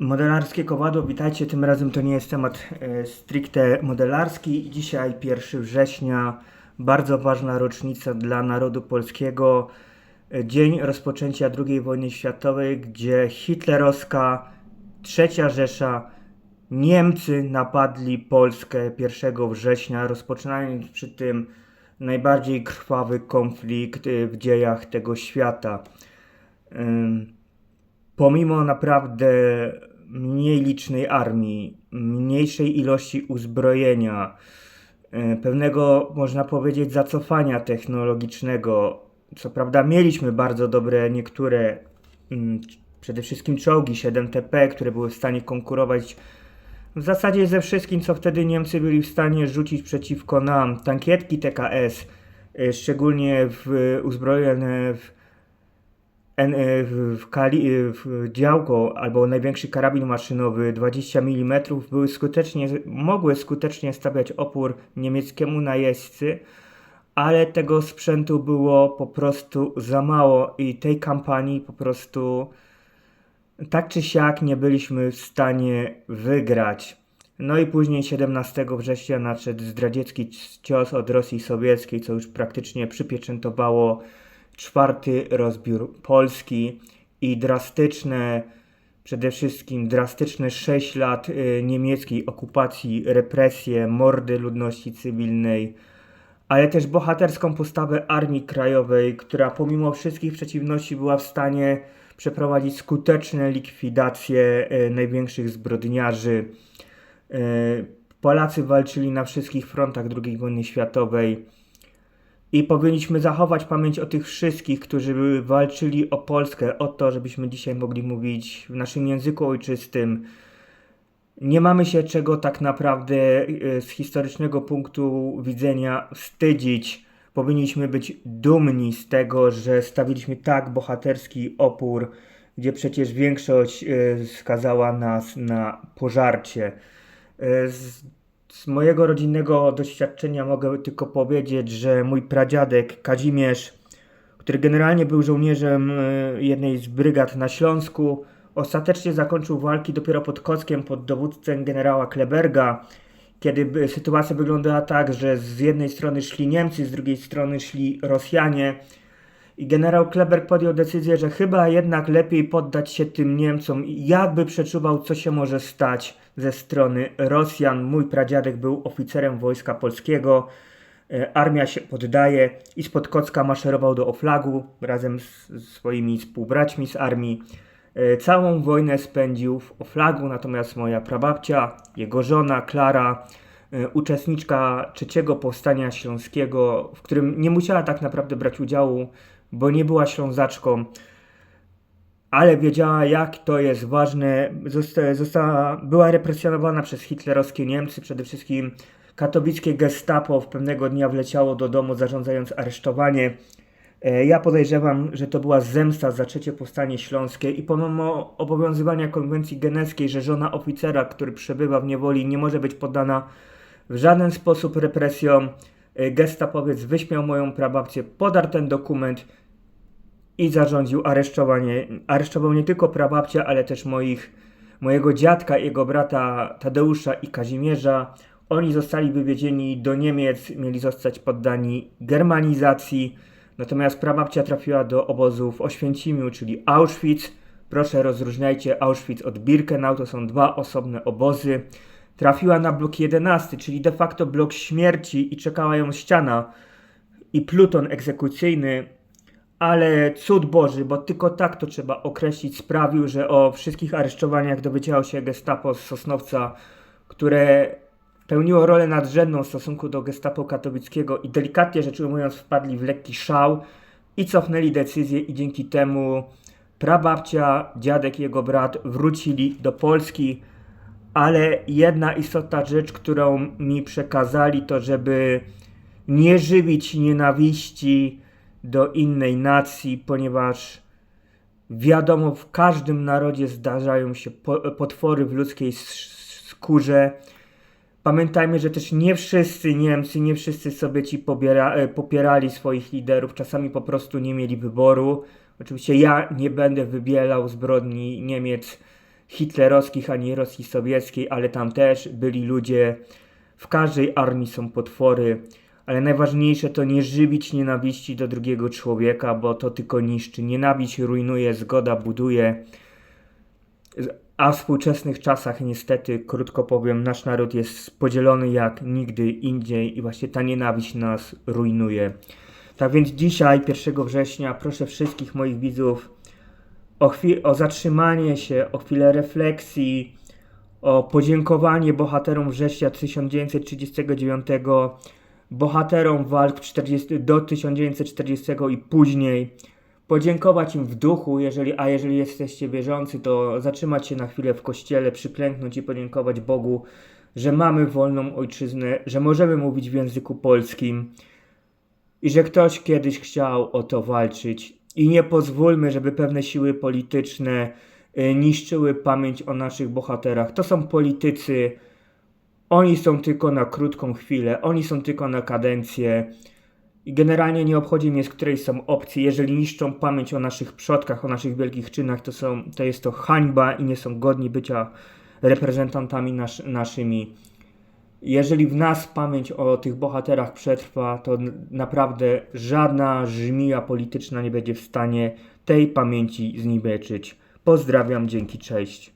Modelarskie kowadło, witajcie. Tym razem to nie jest temat e, stricte modelarski. Dzisiaj 1 września, bardzo ważna rocznica dla narodu polskiego. E, Dzień rozpoczęcia II wojny światowej, gdzie hitlerowska trzecia Rzesza, Niemcy napadli Polskę 1 września, rozpoczynając przy tym najbardziej krwawy konflikt e, w dziejach tego świata. Pomimo naprawdę mniej licznej armii, mniejszej ilości uzbrojenia, e, pewnego, można powiedzieć, zacofania technologicznego, co prawda mieliśmy bardzo dobre niektóre, mm, przede wszystkim czołgi 7TP, które były w stanie konkurować w zasadzie ze wszystkim, co wtedy Niemcy byli w stanie rzucić przeciwko nam. Tankietki TKS, e, szczególnie w, uzbrojone w w, w, kali, e, w działko albo największy karabin maszynowy 20 mm były skutecznie, mogły skutecznie stawiać opór niemieckiemu najeźdźcy, ale tego sprzętu było po prostu za mało i tej kampanii po prostu tak czy siak nie byliśmy w stanie wygrać. No i później 17 września nadszedł zdradziecki cios od Rosji Sowieckiej, co już praktycznie przypieczętowało czwarty rozbiór Polski i drastyczne, przede wszystkim drastyczne 6 lat y, niemieckiej okupacji, represje, mordy ludności cywilnej, ale też bohaterską postawę Armii Krajowej, która pomimo wszystkich przeciwności była w stanie przeprowadzić skuteczne likwidacje y, największych zbrodniarzy. Y, Polacy walczyli na wszystkich frontach II wojny światowej. I powinniśmy zachować pamięć o tych wszystkich, którzy walczyli o Polskę, o to, żebyśmy dzisiaj mogli mówić w naszym języku ojczystym. Nie mamy się czego tak naprawdę e, z historycznego punktu widzenia wstydzić. Powinniśmy być dumni z tego, że stawiliśmy tak bohaterski opór, gdzie przecież większość e, skazała nas na pożarcie. Z mojego rodzinnego doświadczenia mogę tylko powiedzieć, że mój pradziadek Kazimierz, który generalnie był żołnierzem e, jednej z brygad na Śląsku, ostatecznie zakończył walki dopiero pod Kockiem pod dowództwem generała Kleberga, kiedy sytuacja wyglądała tak, że z jednej strony szli Niemcy, z drugiej strony szli Rosjanie. I generał Kleberg podjął decyzję, że chyba jednak lepiej poddać się tym Niemcom, jakby przeczuwał, co się może stać ze strony Rosjan. Mój pradziadek był oficerem wojska polskiego. E, armia się poddaje i spod Kocka maszerował do Oflagu razem z swoimi współbraćmi z armii. E, całą wojnę spędził w Oflagu, natomiast moja prababcia, jego żona Klara, e, uczestniczka trzeciego powstania śląskiego, w którym nie musiała tak naprawdę brać udziału, bo nie była ślązaczką, ale wiedziała jak to jest ważne. Zosta, została, była represjonowana przez hitlerowskie Niemcy, przede wszystkim katowickie gestapo w pewnego dnia wleciało do domu zarządzając aresztowanie. E, ja podejrzewam, że to była zemsta za trzecie powstanie śląskie i pomimo obowiązywania konwencji genewskiej, że żona oficera, który przebywa w niewoli, nie może być poddana w żaden sposób represjom, e, gestapowiec wyśmiał moją prababcię, podarł ten dokument i zarządził aresztowanie. Aresztował nie tylko prababcia, ale też moich, mojego dziadka, jego brata Tadeusza i Kazimierza. Oni zostali wywiezieni do Niemiec, mieli zostać poddani germanizacji. Natomiast prababcia trafiła do obozu w Oświęcimiu, czyli Auschwitz. Proszę rozróżniajcie Auschwitz od Birkenau, to są dwa osobne obozy. Trafiła na blok 11, czyli de facto blok śmierci i czekała ją ściana i pluton egzekucyjny ale cud Boży, bo tylko tak to trzeba określić, sprawił, że o wszystkich aresztowaniach dowiedziało się gestapo z Sosnowca, które pełniło rolę nadrzędną w stosunku do gestapo katowickiego i delikatnie rzecz ujmując wpadli w lekki szał i cofnęli decyzję i dzięki temu prababcia, dziadek i jego brat wrócili do Polski, ale jedna istotna rzecz, którą mi przekazali, to żeby nie żywić nienawiści, do innej nacji, ponieważ wiadomo, w każdym narodzie zdarzają się potwory w ludzkiej skórze. Pamiętajmy, że też nie wszyscy Niemcy, nie wszyscy Sowieci pobiera, e, popierali swoich liderów, czasami po prostu nie mieli wyboru. Oczywiście ja nie będę wybielał zbrodni Niemiec hitlerowskich ani Rosji sowieckiej, ale tam też byli ludzie. W każdej armii są potwory, ale najważniejsze to nie żywić nienawiści do drugiego człowieka, bo to tylko niszczy. Nienawiść rujnuje, zgoda buduje. A w współczesnych czasach niestety, krótko powiem, nasz naród jest podzielony jak nigdy indziej i właśnie ta nienawiść nas rujnuje. Tak więc dzisiaj, 1 września, proszę wszystkich moich widzów o, o zatrzymanie się, o chwilę refleksji, o podziękowanie bohaterom września 1939, bohaterom walk 40, do 1940 i później. Podziękować im w duchu, jeżeli, a jeżeli jesteście wierzący, to zatrzymać się na chwilę w kościele, przyklęknąć i podziękować Bogu, że mamy wolną ojczyznę, że możemy mówić w języku polskim i że ktoś kiedyś chciał o to walczyć. I nie pozwólmy, żeby pewne siły polityczne y, niszczyły pamięć o naszych bohaterach. To są politycy, oni są tylko na krótką chwilę, oni są tylko na kadencję. I generalnie nie obchodzi mnie, z której są opcji. Jeżeli niszczą pamięć o naszych przodkach, o naszych wielkich czynach, to, są, to jest to hańba i nie są godni bycia reprezentantami nasz, naszymi. Jeżeli w nas pamięć o tych bohaterach przetrwa, to naprawdę żadna żmija polityczna nie będzie w stanie tej pamięci zniweczyć. Pozdrawiam, dzięki, cześć.